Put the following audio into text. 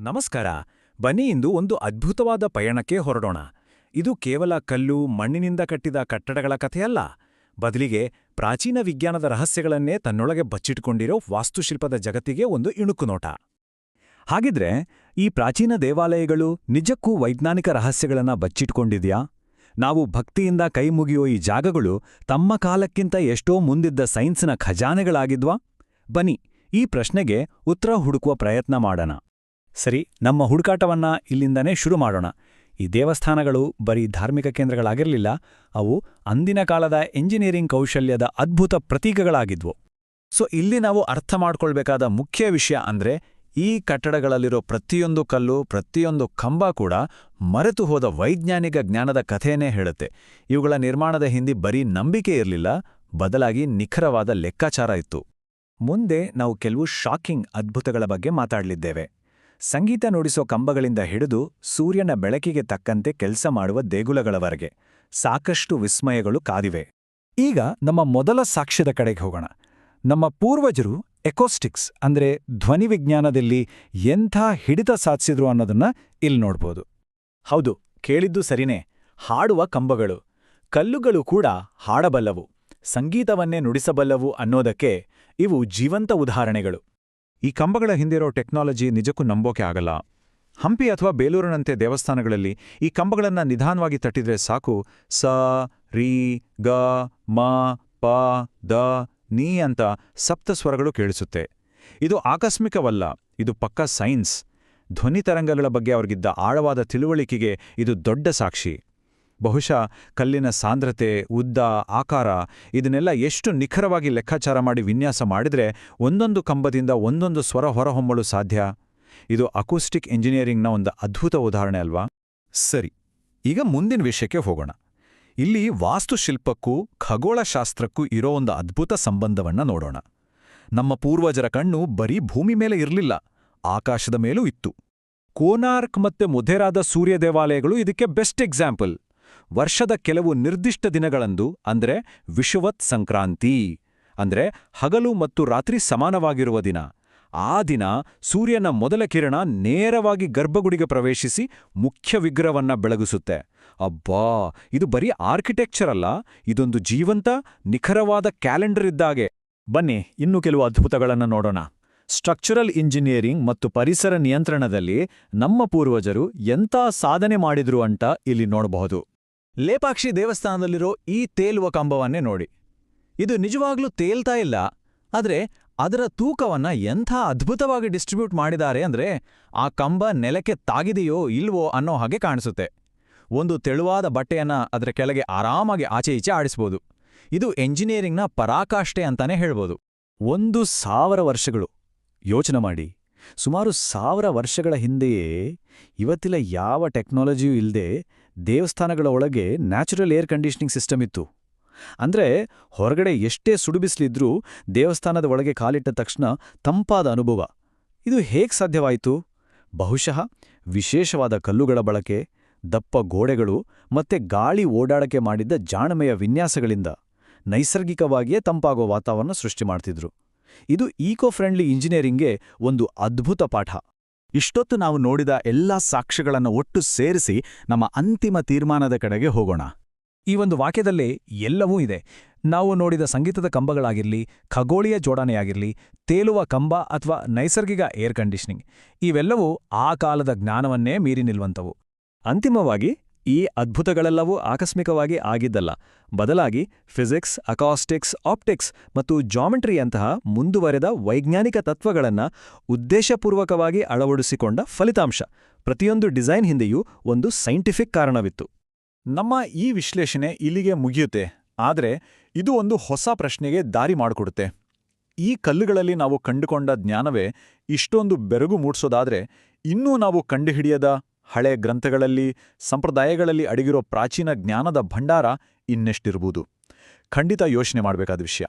ನಮಸ್ಕಾರ. ಬನ್ನಿ ಇಂದು ಒಂದು ಅದ್ಭುತವಾದ ಪಯಣಕ್ಕೆ ಹೊರಡೋಣ. ಇದು ಕೇವಲ ಕಲ್ಲು, ಮಣ್ಣಿನಿಂದ ಕಟ್ಟಿದ ಕಟ್ಟಡಗಳ ಕಥೆಯಲ್ಲ. ಬದಲಿಗೆ ಪ್ರಾಚೀನ ವಿಜ್ಞಾನದ ರಹಸ್ಯಗಳನ್ನೇ ತನ್ನೊಳಗೆ ಬಚ್ಚಿಟ್ಕೊಂಡಿರೋ ವಾಸ್ತುಶಿಲ್ಪದ ಜಗತ್ತಿಗೆ ಒಂದು ಇಣುಕು ನೋಟ. ಹಾಗಿದ್ರೆ ಈ ಪ್ರಾಚೀನ ದೇವಾಲಯಗಳು ನಿಜಕ್ಕೂ ವೈಜ್ಞಾನಿಕ ರಹಸ್ಯಗಳನ್ನ ಬಚ್ಚಿಟ್ಕೊಂಡಿದ್ಯಾ? ನಾವು ಭಕ್ತಿಯಿಂದ ಕೈಮುಗಿಯೋ ಈ ಜಾಗಗಳು ತಮ್ಮ ಕಾಲಕ್ಕಿಂತ ಎಷ್ಟೋ ಮುಂದಿದ್ದ ಸೈನ್ಸ್ನ ಖಜಾನೆಗಳಾಗಿದ್ವಾ? ಬನ್ನಿ ಈ ಪ್ರಶ್ನೆಗೆ ಉತ್ತರ ಹುಡುಕುವ ಪ್ರಯತ್ನ ಮಾಡೋಣ. ಸರಿ, ನಮ್ಮ ಹುಡುಕಾಟವನ್ನ ಇಲ್ಲಿಂದನೇ ಶುರು ಮಾಡೋಣ. ಈ ದೇವಸ್ಥಾನಗಳು ಬರೀ ಧಾರ್ಮಿಕ ಕೇಂದ್ರಗಳಾಗಿರಲಿಲ್ಲ, ಅವು ಅಂದಿನ ಕಾಲದ ಎಂಜಿನಿಯರಿಂಗ್ ಕೌಶಲ್ಯದ ಅದ್ಭುತ ಪ್ರತೀಕಗಳಾಗಿದ್ವು. ಸೊ, ಇಲ್ಲಿ ನಾವು ಅರ್ಥ ಮಾಡ್ಕೊಳ್ಬೇಕಾದ ಮುಖ್ಯ ವಿಷಯ ಅಂದ್ರೆ, ಈ ಕಟ್ಟಡಗಳಲ್ಲಿರೋ ಪ್ರತಿಯೊಂದು ಕಲ್ಲು, ಪ್ರತಿಯೊಂದು ಕಂಬ ಕೂಡ ಮರೆತು ಹೋದ ವೈಜ್ಞಾನಿಕ ಜ್ಞಾನದ ಕಥೆಯೇ ಹೇಳುತ್ತೆ. ಇವುಗಳ ನಿರ್ಮಾಣದ ಹಿಂದೆ ಬರೀ ನಂಬಿಕೆ ಇರಲಿಲ್ಲ, ಬದಲಾಗಿ ನಿಖರವಾದ ಲೆಕ್ಕಾಚಾರ ಇತ್ತು. ಮುಂದೆ ನಾವು ಕೆಲವು ಶಾಕಿಂಗ್ ಅದ್ಭುತಗಳ ಬಗ್ಗೆ ಮಾತಾಡಲಿದ್ದೇವೆ. ಸಂಗೀತ ನುಡಿಸೋ ಕಂಬಗಳಿಂದ ಹಿಡಿದು ಸೂರ್ಯನ ಬೆಳಕಿಗೆ ತಕ್ಕಂತೆ ಕೆಲಸ ಮಾಡುವ ದೇಗುಲಗಳವರೆಗೆ ಸಾಕಷ್ಟು ವಿಸ್ಮಯಗಳು ಕಾದಿವೆ. ಈಗ ನಮ್ಮ ಮೊದಲ ಸಾಕ್ಷ್ಯದ ಕಡೆಗೆ ಹೋಗೋಣ. ನಮ್ಮ ಪೂರ್ವಜರು ಎಕೋಸ್ಟಿಕ್ಸ್ ಅಂದ್ರೆ ಧ್ವನಿವಿಜ್ಞಾನದಲ್ಲಿ ಎಂಥ ಹಿಡಿತ ಸಾಧಿಸಿದ್ರು ಅನ್ನೋದನ್ನ ಇಲ್ಲಿ ನೋಡ್ಬೋದು. ಹೌದು, ಕೇಳಿದ್ದು ಸರಿನೇ. ಹಾಡುವ ಕಂಬಗಳು. ಕಲ್ಲುಗಳು ಕೂಡ ಹಾಡಬಲ್ಲವು. ಸಂಗೀತವನ್ನೇ ನುಡಿಸಬಲ್ಲವು ಅನ್ನೋದಕ್ಕೆ ಇವು ಜೀವಂತ ಉದಾಹರಣೆಗಳು. ಈ ಕಂಬಗಳ ಹಿಂದಿರೋ ಟೆಕ್ನಾಲಜಿ ನಿಜಕ್ಕೂ ನಂಬೋಕೆ ಆಗಲ್ಲ. ಹಂಪಿ ಅಥವಾ ಬೇಲೂರಿನಂತೆ ದೇವಸ್ಥಾನಗಳಲ್ಲಿ ಈ ಕಂಬಗಳನ್ನು ನಿಧಾನವಾಗಿ ತಟ್ಟಿದ್ರೆ ಸಾಕು. ಸ, ರಿ, ಗ, ಮ, ಪ, ದ, ನೀ ಅಂತ ಸಪ್ತ ಸ್ವರಗಳು ಕೇಳಿಸುತ್ತೆ. ಇದು ಆಕಸ್ಮಿಕವಲ್ಲ, ಇದು ಪಕ್ಕಾ ಸೈನ್ಸ್. ಧ್ವನಿ ತರಂಗಗಳ ಬಗ್ಗೆ ಅವ್ರಿಗಿದ್ದ ಆಳವಾದ ತಿಳುವಳಿಕೆಗೆ ಇದು ದೊಡ್ಡ ಸಾಕ್ಷಿ. ಬಹುಶಃ ಕಲ್ಲಿನ ಸಾಂದ್ರತೆ, ಉದ್ದ, ಆಕಾರ ಇದನ್ನೆಲ್ಲ ಎಷ್ಟು ನಿಖರವಾಗಿ ಲೆಕ್ಕಾಚಾರ ಮಾಡಿ ವಿನ್ಯಾಸ ಮಾಡಿದ್ರೆ ಒಂದೊಂದು ಕಂಬದಿಂದ ಒಂದೊಂದು ಸ್ವರ ಹೊರಹೊಮ್ಮಲು ಸಾಧ್ಯ? ಇದು ಅಕೂಸ್ಟಿಕ್ ಇಂಜಿನಿಯರಿಂಗ್ನ ಒಂದು ಅದ್ಭುತ ಉದಾಹರಣೆ ಅಲ್ವಾ? ಸರಿ, ಈಗ ಮುಂದಿನ ವಿಷಯಕ್ಕೆ ಹೋಗೋಣ. ಇಲ್ಲಿ ವಾಸ್ತುಶಿಲ್ಪಕ್ಕೂ ಖಗೋಳಶಾಸ್ತ್ರಕ್ಕೂ ಇರೋ ಒಂದು ಅದ್ಭುತ ಸಂಬಂಧವನ್ನ ನೋಡೋಣ. ನಮ್ಮ ಪೂರ್ವಜರ ಕಣ್ಣು ಬರೀ ಭೂಮಿ ಮೇಲೆ ಇರಲಿಲ್ಲ, ಆಕಾಶದ ಮೇಲೂ ಇತ್ತು. ಕೋನಾರ್ಕ್ ಮತ್ತೆ ಮುಧೆರಾದ ಸೂರ್ಯ ದೇವಾಲಯಗಳು ಇದಕ್ಕೆ ಬೆಸ್ಟ್ ಎಕ್ಸಾಂಪಲ್. ವರ್ಷದ ಕೆಲವು ನಿರ್ದಿಷ್ಟ ದಿನಗಳಂದು, ಅಂದ್ರೆ ವಿಷುವತ್ ಸಂಕ್ರಾಂತಿ, ಅಂದ್ರೆ ಹಗಲು ಮತ್ತು ರಾತ್ರಿ ಸಮಾನವಾಗಿರುವ ದಿನ. ಆ ದಿನ ಸೂರ್ಯನ ಮೊದಲ ಕಿರಣ ನೇರವಾಗಿ ಗರ್ಭಗುಡಿಗೆ ಪ್ರವೇಶಿಸಿ ಮುಖ್ಯ ವಿಗ್ರಹವನ್ನ ಬೆಳಗಿಸುತ್ತೆ. ಅಬ್ಬಾ! ಇದು ಬರೀ ಆರ್ಕಿಟೆಕ್ಚರ್ ಅಲ್ಲ, ಇದೊಂದು ಜೀವಂತ, ನಿಖರವಾದ ಕ್ಯಾಲೆಂಡರ್ ಇದ್ದಾಗೆ. ಬನ್ನಿ, ಇನ್ನು ಕೆಲವು ಅದ್ಭುತಗಳನ್ನು ನೋಡೋಣ. ಸ್ಟ್ರಕ್ಚರಲ್ ಇಂಜಿನಿಯರಿಂಗ್ ಮತ್ತು ಪರಿಸರ ನಿಯಂತ್ರಣದಲ್ಲಿ ನಮ್ಮ ಪೂರ್ವಜರು ಎಂಥ ಸಾಧನೆ ಮಾಡಿದ್ರು ಅಂತ ಇಲ್ಲಿ ನೋಡಬಹುದು. ಲೇಪಾಕ್ಷಿ ದೇವಸ್ಥಾನದಲ್ಲಿರೋ ಈ ತೇಲುವ ಕಂಬವನ್ನೇ ನೋಡಿ. ಇದು ನಿಜವಾಗ್ಲೂ ತೇಲ್ತಾ ಇಲ್ಲ, ಆದ್ರೆ ಅದರ ತೂಕವನ್ನ ಎಂಥ ಅದ್ಭುತವಾಗಿ ಡಿಸ್ಟ್ರಿಬ್ಯೂಟ್ ಮಾಡಿದ್ದಾರೆ ಅಂದ್ರೆ ಆ ಕಂಬ ನೆಲಕ್ಕೆ ತಾಗಿದೆಯೋ ಇಲ್ವೋ ಅನ್ನೋ ಹಾಗೆ ಕಾಣಿಸುತ್ತೆ. ಒಂದು ತೆಳುವಾದ ಬಟ್ಟೆಯನ್ನ ಅದರ ಕೆಳಗೆ ಆರಾಮಾಗಿ ಆಚೆ ಈಚೆ ಆಡಿಸ್ಬೋದು. ಇದು ಎಂಜಿನಿಯರಿಂಗ್ನ ಪರಾಕಾಷ್ಠೆ ಅಂತಾನೆ ಹೇಳ್ಬೋದು. ಒಂದು ಸಾವಿರ ವರ್ಷಗಳು. ಯೋಚನೆ ಮಾಡಿ. ಸುಮಾರು ಸಾವಿರ ವರ್ಷಗಳ ಹಿಂದೆಯೇ ಇವತ್ತಿಲ್ಲ ಯಾವ ಟೆಕ್ನಾಲಜಿಯೂ ಇಲ್ಲದೆ ದೇವಸ್ಥಾನಗಳ ಒಳಗೆ ನ್ಯಾಚುರಲ್ ಏರ್ ಕಂಡೀಷನಿಂಗ್ ಸಿಸ್ಟಮ್ ಇತ್ತು. ಅಂದ್ರೆ ಹೊರಗಡೆ ಎಷ್ಟೇ ಸುಡುಬಿಸ್ಲಿದ್ರೂ ದೇವಸ್ಥಾನದ ಒಳಗೆ ಕಾಲಿಟ್ಟ ತಕ್ಷಣ ತಂಪಾದ ಅನುಭವ. ಇದು ಹೇಗ್ ಸಾಧ್ಯವಾಯಿತು? ಬಹುಶಃ ವಿಶೇಷವಾದ ಕಲ್ಲುಗಳ ಬಳಕೆ, ದಪ್ಪ ಗೋಡೆಗಳು ಮತ್ತೆ ಗಾಳಿ ಓಡಾಡಕೆ ಮಾಡಿದ್ದ ಜಾಣಮೆಯ ವಿನ್ಯಾಸಗಳಿಂದ ನೈಸರ್ಗಿಕವಾಗಿಯೇ ತಂಪಾಗೋ ವಾತಾವರಣ ಸೃಷ್ಟಿ ಮಾಡ್ತಿದ್ರು. ಇದು ಈಕೋ ಫ್ರೆಂಡ್ಲಿ ಇಂಜಿನಿಯರಿಂಗ್ಗೆ ಒಂದು ಅದ್ಭುತ ಪಾಠ. ಇಷ್ಟೊತ್ತು ನಾವು ನೋಡಿದ ಎಲ್ಲಾ ಸಾಕ್ಷ್ಯಗಳನ್ನು ಒಟ್ಟು ಸೇರಿಸಿ ನಮ್ಮ ಅಂತಿಮ ತೀರ್ಮಾನದ ಕಡೆಗೆ ಹೋಗೋಣ. ಈ ಒಂದು ವಾಕ್ಯದಲ್ಲೇ ಎಲ್ಲವೂ ಇದೆ. ನಾವು ನೋಡಿದ ಸಂಗೀತದ ಕಂಬಗಳಾಗಿರಲಿ, ಖಗೋಳೀಯ ಜೋಡಣೆಯಾಗಿರಲಿ, ತೇಲುವ ಕಂಬ ಅಥವಾ ನೈಸರ್ಗಿಕ ಏರ್ ಕಂಡೀಷನಿಂಗ್, ಇವೆಲ್ಲವೂ ಆ ಕಾಲದ ಜ್ಞಾನವನ್ನೇ ಮೀರಿ ನಿಲ್ವಂತವು. ಅಂತಿಮವಾಗಿ ಈ ಅದ್ಭುತಗಳೆಲ್ಲವೂ ಆಕಸ್ಮಿಕವಾಗಿ ಆಗಿದ್ದಲ್ಲ. ಬದಲಾಗಿ ಫಿಸಿಕ್ಸ್, ಅಕಾಸ್ಟಿಕ್ಸ್, ಆಪ್ಟಿಕ್ಸ್ ಮತ್ತು ಜಾಮೆಟ್ರಿಯಂತಹ ಮುಂದುವರೆದ ವೈಜ್ಞಾನಿಕ ತತ್ವಗಳನ್ನು ಉದ್ದೇಶಪೂರ್ವಕವಾಗಿ ಅಳವಡಿಸಿಕೊಂಡ ಫಲಿತಾಂಶ. ಪ್ರತಿಯೊಂದು ಡಿಸೈನ್ ಹಿಂದೆಯೂ ಒಂದು ಸೈಂಟಿಫಿಕ್ ಕಾರಣವಿತ್ತು. ನಮ್ಮ ಈ ವಿಶ್ಲೇಷಣೆ ಇಲ್ಲಿಗೆ ಮುಗಿಯುತ್ತೆ. ಆದರೆ ಇದು ಒಂದು ಹೊಸ ಪ್ರಶ್ನೆಗೆ ದಾರಿ ಮಾಡಿಕೊಡುತ್ತೆ. ಈ ಕಲ್ಲುಗಳಲ್ಲಿ ನಾವು ಕಂಡುಕೊಂಡ ಜ್ಞಾನವೇ ಇಷ್ಟೊಂದು ಬೆರಗು ಮೂಡಿಸೋದಾದರೆ ಇನ್ನೂ ನಾವು ಕಂಡುಹಿಡಿಯದ ಹಳೆ ಗ್ರಂಥಗಳಲ್ಲಿ ಸಂಪ್ರದಾಯಗಳಲ್ಲಿ ಅಡಗಿರೋ ಪ್ರಾಚೀನ ಜ್ಞಾನದ ಭಂಡಾರ ಇನ್ನೆಷ್ಟಿರ್ಬೋದು. ಖಂಡಿತ ಯೋಚನೆ ಮಾಡಬೇಕಾದ ವಿಷಯ.